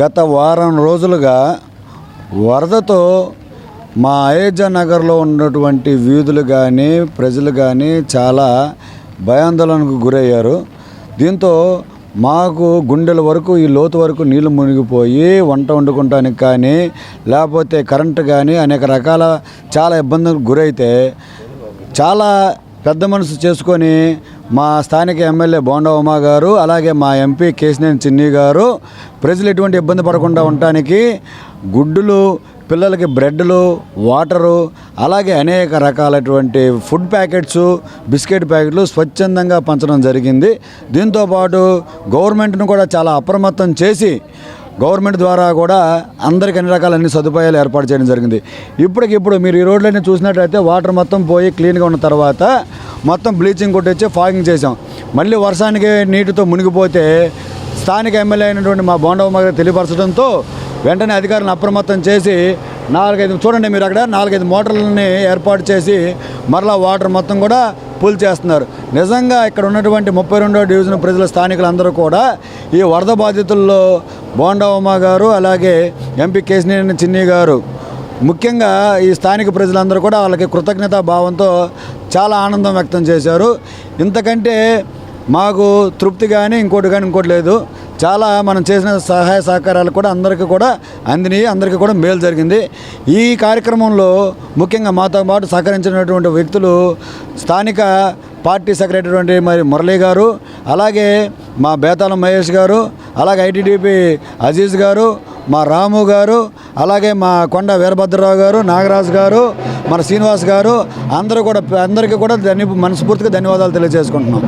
గత వారం రోజులుగా వరదతో మా అయోధ్య నగర్లో ఉన్నటువంటి వీధులు కానీ ప్రజలు కానీ చాలా భయాందోళనకు గురయ్యారు. దీంతో మాకు గుండెల వరకు ఈ లోతు వరకు నీళ్ళు మునిగిపోయి వంట వండుకుంటానికి కానీ లేకపోతే కరెంటు కానీ అనేక రకాల చాలా ఇబ్బందులకు గురైతే చాలా పెద్ద మనసు చేసుకొని మా స్థానిక ఎమ్మెల్యే బోండా ఉమా గారు అలాగే మా ఎంపీ కేసినేని చిన్ని గారు ప్రజలు ఎటువంటి ఇబ్బంది పడకుండా ఉండటానికి గుడ్డులు పిల్లలకి బ్రెడ్లు వాటరు అలాగే అనేక రకాలైనటువంటి ఫుడ్ ప్యాకెట్స్ బిస్కెట్ ప్యాకెట్లు స్వచ్ఛందంగా పంచడం జరిగింది. దీంతోపాటు గవర్నమెంట్ను కూడా చాలా అప్రమత్తం చేసి గవర్నమెంట్ ద్వారా కూడా అందరికీ అన్ని రకాల అన్ని సదుపాయాలు ఏర్పాటు చేయడం జరిగింది. ఇప్పటికిప్పుడు మీరు ఈ రోడ్లన్నీ చూసినట్లయితే వాటర్ మొత్తం పోయి క్లీన్గా ఉన్న తర్వాత మొత్తం బ్లీచింగ్ కొట్టించి ఫాగింగ్ చేసాం మళ్ళీ వర్షానికి నీటితో మునిగిపోతే స్థానిక ఎమ్మెల్యే అయినటువంటి మా బోండవమ్మ తెలియపరచడంతో వెంటనే అధికారులను అప్రమత్తం చేసి నాలుగైదు చూడండి మీరు అక్కడ నాలుగైదు మోటార్లని ఏర్పాటు చేసి మరలా వాటర్ మొత్తం కూడా పూల్ చేస్తున్నారు. నిజంగా ఇక్కడ ఉన్నటువంటి ముప్పై రెండో డివిజన్ ప్రజల స్థానికులందరూ కూడా ఈ వరద బాధితుల్లో బోండవమ్మ గారు అలాగే ఎంపీ కేసినేని చిన్ని గారు ముఖ్యంగా ఈ స్థానిక ప్రజలందరూ కూడా వాళ్ళకి కృతజ్ఞతా భావంతో చాలా ఆనందం వ్యక్తం చేశారు. ఇంతకంటే మాకు తృప్తి కానీ ఇంకోటి కానీ ఇంకోటి లేదు. చాలా మనం చేసిన సహాయ సహకారాలు కూడా అందరికీ కూడా అందినాయి అందరికీ కూడా మేలు జరిగింది. ఈ కార్యక్రమంలో ముఖ్యంగా మాతో పాటు సహకరించినటువంటి వ్యక్తులు స్థానిక పార్టీ సెక్రటరీ మరి మురళీ గారు అలాగే మా బేతాళం మహేష్ గారు అలాగే ఐటీడీపీ అజీజ్ గారు మా రాము గారు అలాగే మా కొండ వీరభద్రరావు గారు నాగరాజు గారు మన శ్రీనివాస్ గారు అందరూ కూడా అందరికీ కూడా ధన్య మనస్ఫూర్తిగా ధన్యవాదాలు తెలియజేసుకుంటున్నాం.